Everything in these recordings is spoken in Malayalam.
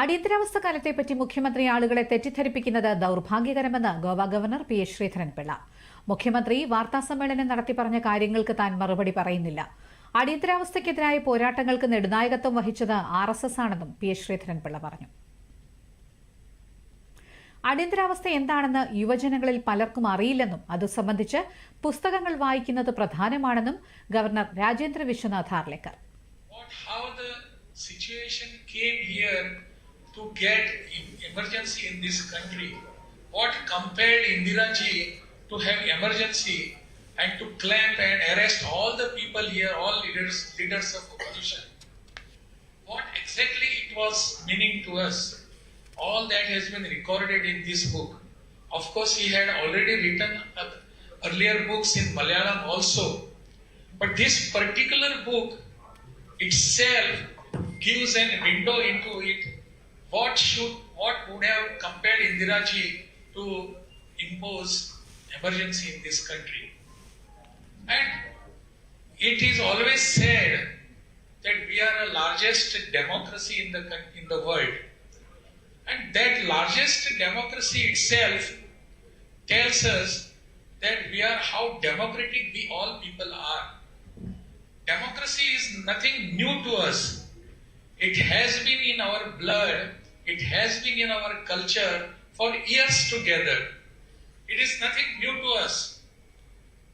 അടിയന്തരാവസ്ഥ കാലത്തെപ്പറ്റി മുഖ്യമന്ത്രി ആളുകളെ തെറ്റിദ്ധരിപ്പിക്കുന്നത് ദൌർഭാഗ്യകരമെന്ന് Goa governor P S Sreedharan Pillai. മുഖ്യമന്ത്രി വാർത്താസമ്മേളനം നടത്തി പറഞ്ഞ കാര്യങ്ങൾക്ക് താൻ മറുപടി പറയുന്നില്ല. അടിയന്തരാവസ്ഥയ്ക്കെതിരായ പോരാട്ടങ്ങൾക്ക് നെടുനായകത്വം വഹിച്ചത് ആർ എസ് എസ് ആണെന്നും പി എസ് ശ്രീധരൻപിള്ള പറഞ്ഞു. അടിയന്തരാവസ്ഥ എന്താണെന്ന് യുവജനങ്ങളിൽ പലർക്കും അറിയില്ലെന്നും അത് സംബന്ധിച്ച് പുസ്തകങ്ങൾ വായിക്കുന്നത് പ്രധാനമാണെന്നും governor Rajendra Vishwanath Arlekar. To get emergency in this country what compelled indira ji to have emergency and to clamp and arrest all the people here all leaders leaders of opposition? What exactly it was meaning to us? All that has been recorded in this book. Of course he had already written earlier books in malayalam also. But this particular book itself gives an window into it what should what would have compelled Indira ji to impose emergency in this country? And it is always said that we are the largest democracy in the in the world. And that largest democracy itself tells us that we are how democratic we all people are. Democracy is nothing new to us. It has been in our blood, it has been in our culture for years together. It is nothing new to us.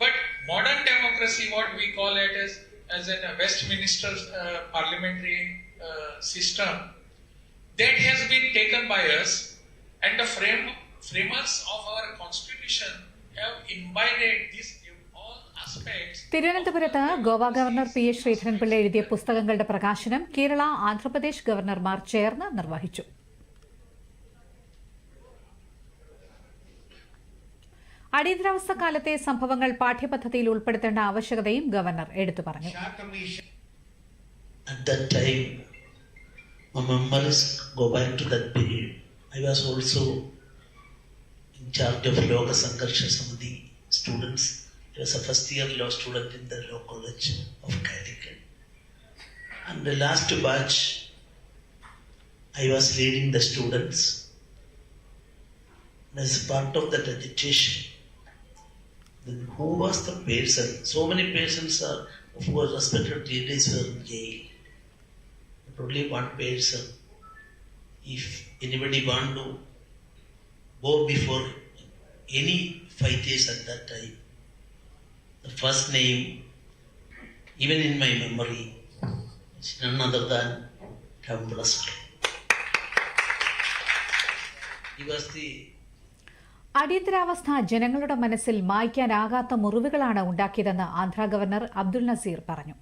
But modern democracy, what we call it as, as a Westminster uh, parliamentary uh, system, that has been taken by us, and the frame, framers of our constitution have invited this all aspects. തിരുവനന്തപുരത്ത് Goa governor P S Sreedharan Pillai എഴുതിയ പുസ്തകങ്ങളുടെ പ്രകാശനം കേരള ആന്ധ്രാപ്രദേശ് ഗവർണർമാർ ചേർന്ന് നിർവഹിച്ചു അടിയന്തരാവസ്ഥ കാലത്തെ സംഭവങ്ങൾ പാഠ്യപദ്ധതിയിൽ ഉൾപ്പെടുത്തേണ്ട ആവശ്യകതയും ഗവർണർ എടുത്തു പറഞ്ഞു At that time, my memories to that period. I was also in of Yoga Sankarsha Samiti students. I was law student in the law college of Calicut. And the last batch, I was leading the students. And as part of that agitation, then who was the person? So many persons are, who were respected leaders were in jail. Only one person. If anybody want to go before any fighters at that time, the first name, even in my memory, is none other than Ram Blaster. He was the അടിയന്തരാവസ്ഥ ജനങ്ങളുടെ മനസ്സിൽ മായ്ക്കാനാകാത്ത മുറിവുകളാണ് ഉണ്ടാക്കിയതെന്ന് ആന്ധ്ര ഗവർണർ അബ്ദുൾ നസീർ പറഞ്ഞു.